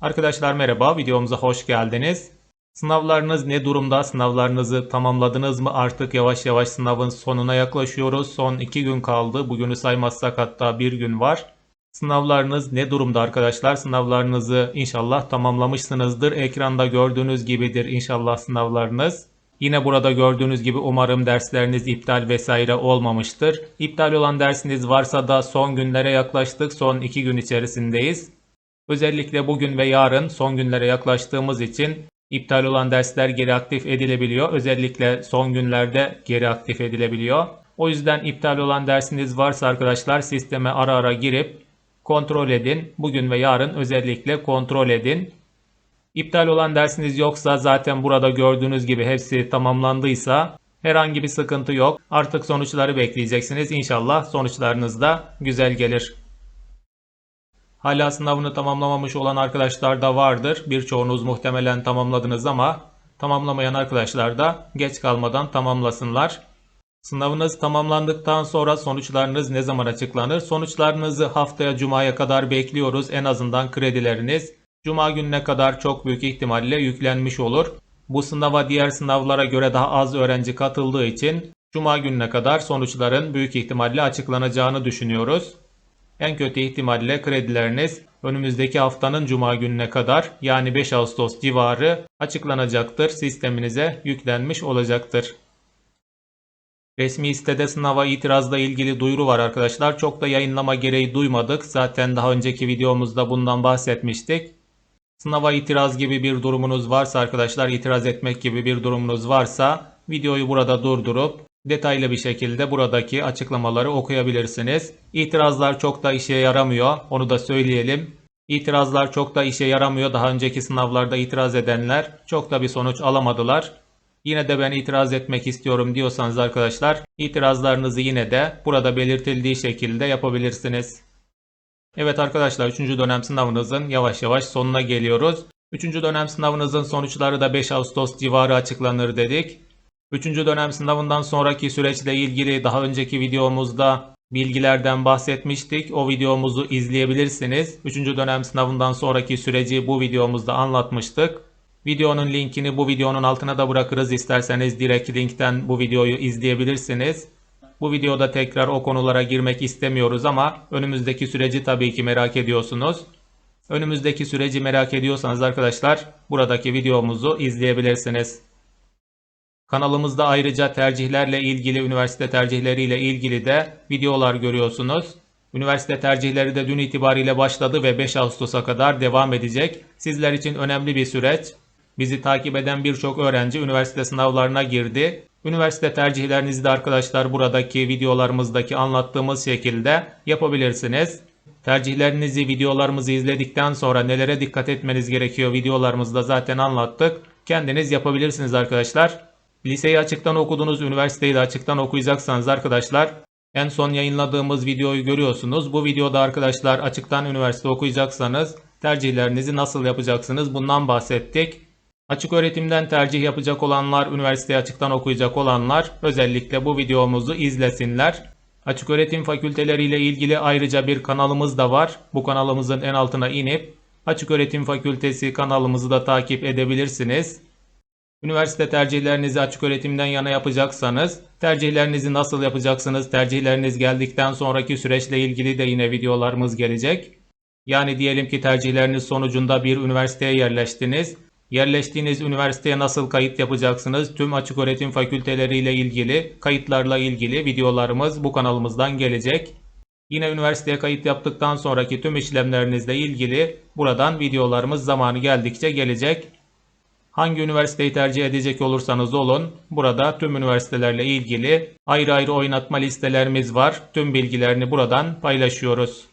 Arkadaşlar merhaba, videomuza hoş geldiniz. Sınavlarınız ne durumda? Sınavlarınızı tamamladınız mı? Artık yavaş yavaş sınavın sonuna yaklaşıyoruz. Son 2 gün kaldı. Bugünü saymazsak hatta bir gün var. Sınavlarınız ne durumda arkadaşlar? Sınavlarınızı inşallah tamamlamışsınızdır. Ekranda gördüğünüz gibidir inşallah sınavlarınız. Yine burada gördüğünüz gibi umarım dersleriniz iptal vesaire olmamıştır. İptal olan dersiniz varsa da son günlere yaklaştık. Son 2 gün içerisindeyiz. Özellikle bugün ve yarın son günlere yaklaştığımız için iptal olan dersler geri aktif edilebiliyor. Özellikle son günlerde geri aktif edilebiliyor. O yüzden iptal olan dersiniz varsa arkadaşlar sisteme ara ara girip kontrol edin. Bugün ve yarın özellikle kontrol edin. İptal olan dersiniz yoksa zaten burada gördüğünüz gibi hepsi tamamlandıysa herhangi bir sıkıntı yok. Artık sonuçları bekleyeceksiniz. İnşallah sonuçlarınız da güzel gelir. Hala sınavını tamamlamamış olan arkadaşlar da vardır. Birçoğunuz muhtemelen tamamladınız ama tamamlamayan arkadaşlar da geç kalmadan tamamlasınlar. Sınavınız tamamlandıktan sonra sonuçlarınız ne zaman açıklanır? Sonuçlarınızı haftaya cumaya kadar bekliyoruz. En azından kredileriniz cuma gününe kadar çok büyük ihtimalle yüklenmiş olur. Bu sınava diğer sınavlara göre daha az öğrenci katıldığı için cuma gününe kadar sonuçların büyük ihtimalle açıklanacağını düşünüyoruz. En kötü ihtimalle kredileriniz önümüzdeki haftanın cuma gününe kadar yani 5 Ağustos civarı açıklanacaktır. Sisteminize yüklenmiş olacaktır. Resmi sitede sınava itirazla ilgili duyuru var arkadaşlar. Çok da yayınlama gereği duymadık. Zaten daha önceki videomuzda bundan bahsetmiştik. Sınava itiraz gibi bir durumunuz varsa arkadaşlar itiraz etmek gibi bir durumunuz varsa videoyu burada durdurup detaylı bir şekilde buradaki açıklamaları okuyabilirsiniz. İtirazlar çok da işe yaramıyor. Onu da söyleyelim. İtirazlar çok da işe yaramıyor. Daha önceki sınavlarda itiraz edenler çok da bir sonuç alamadılar. Yine de ben itiraz etmek istiyorum diyorsanız arkadaşlar itirazlarınızı yine de burada belirtildiği şekilde yapabilirsiniz. Evet arkadaşlar 3. dönem sınavınızın yavaş yavaş sonuna geliyoruz. 3. dönem sınavınızın sonuçları da 5 Ağustos civarı açıklanır dedik. 3. dönem sınavından sonraki süreçle ilgili daha önceki videomuzda bilgilerden bahsetmiştik. O videomuzu izleyebilirsiniz. 3. dönem sınavından sonraki süreci bu videomuzda anlatmıştık. Videonun linkini bu videonun altına da bırakırız. İsterseniz direkt linkten bu videoyu izleyebilirsiniz. Bu videoda tekrar o konulara girmek istemiyoruz ama önümüzdeki süreci tabii ki merak ediyorsunuz. Önümüzdeki süreci merak ediyorsanız arkadaşlar buradaki videomuzu izleyebilirsiniz. Kanalımızda ayrıca tercihlerle ilgili, üniversite tercihleriyle ilgili de videolar görüyorsunuz. Üniversite tercihleri de dün itibariyle başladı ve 5 Ağustos'a kadar devam edecek. Sizler için önemli bir süreç. Bizi takip eden birçok öğrenci üniversite sınavlarına girdi. Üniversite tercihlerinizi de arkadaşlar buradaki videolarımızdaki anlattığımız şekilde yapabilirsiniz. Tercihlerinizi videolarımızı izledikten sonra nelere dikkat etmeniz gerekiyor videolarımızda zaten anlattık. Kendiniz yapabilirsiniz arkadaşlar. Liseyi açıktan okudunuz, üniversiteyi de açıktan okuyacaksanız arkadaşlar en son yayınladığımız videoyu görüyorsunuz. Bu videoda arkadaşlar açıktan üniversite okuyacaksanız tercihlerinizi nasıl yapacaksınız bundan bahsettik. Açık öğretimden tercih yapacak olanlar, üniversiteye açıktan okuyacak olanlar özellikle bu videomuzu izlesinler. Açık öğretim fakülteleriyle ilgili ayrıca bir kanalımız da var. Bu kanalımızın en altına inip Açık Öğretim Fakültesi kanalımızı da takip edebilirsiniz. Üniversite tercihlerinizi açık öğretimden yana yapacaksanız tercihlerinizi nasıl yapacaksınız? Tercihleriniz geldikten sonraki süreçle ilgili de yine videolarımız gelecek. Yani diyelim ki tercihleriniz sonucunda bir üniversiteye yerleştiniz. Yerleştiğiniz üniversiteye nasıl kayıt yapacaksınız? Tüm açık öğretim fakülteleriyle ilgili, kayıtlarla ilgili videolarımız bu kanalımızdan gelecek. Yine üniversiteye kayıt yaptıktan sonraki tüm işlemlerinizle ilgili buradan videolarımız zamanı geldikçe gelecek. Hangi üniversiteyi tercih edecek olursanız olun, burada tüm üniversitelerle ilgili ayrı ayrı oynatma listelerimiz var. Tüm bilgilerini buradan paylaşıyoruz.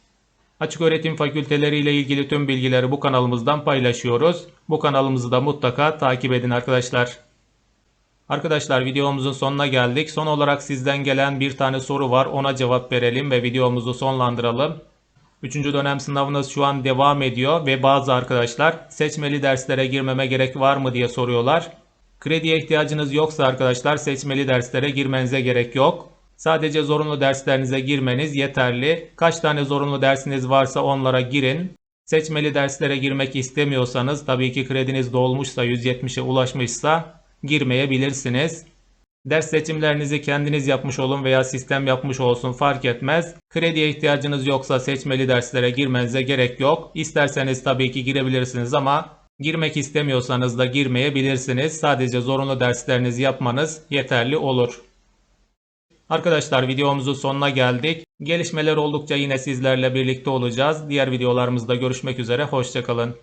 Açık öğretim fakülteleri ile ilgili tüm bilgileri bu kanalımızdan paylaşıyoruz. Bu kanalımızı da mutlaka takip edin arkadaşlar. Arkadaşlar videomuzun sonuna geldik. Son olarak sizden gelen bir tane soru var. Ona cevap verelim ve videomuzu sonlandıralım. Üçüncü dönem sınavınız şu an devam ediyor ve bazı arkadaşlar seçmeli derslere girmeme gerek var mı diye soruyorlar. Krediye ihtiyacınız yoksa arkadaşlar seçmeli derslere girmenize gerek yok. Sadece zorunlu derslerinize girmeniz yeterli. Kaç tane zorunlu dersiniz varsa onlara girin. Seçmeli derslere girmek istemiyorsanız tabii ki krediniz dolmuşsa 170'e ulaşmışsa girmeyebilirsiniz. Ders seçimlerinizi kendiniz yapmış olun veya sistem yapmış olsun fark etmez. Krediye ihtiyacınız yoksa seçmeli derslere girmenize gerek yok. İsterseniz tabii ki girebilirsiniz ama girmek istemiyorsanız da girmeyebilirsiniz. Sadece zorunlu derslerinizi yapmanız yeterli olur. Arkadaşlar videomuzun sonuna geldik. Gelişmeler oldukça yine sizlerle birlikte olacağız. Diğer videolarımızda görüşmek üzere. Hoşçakalın.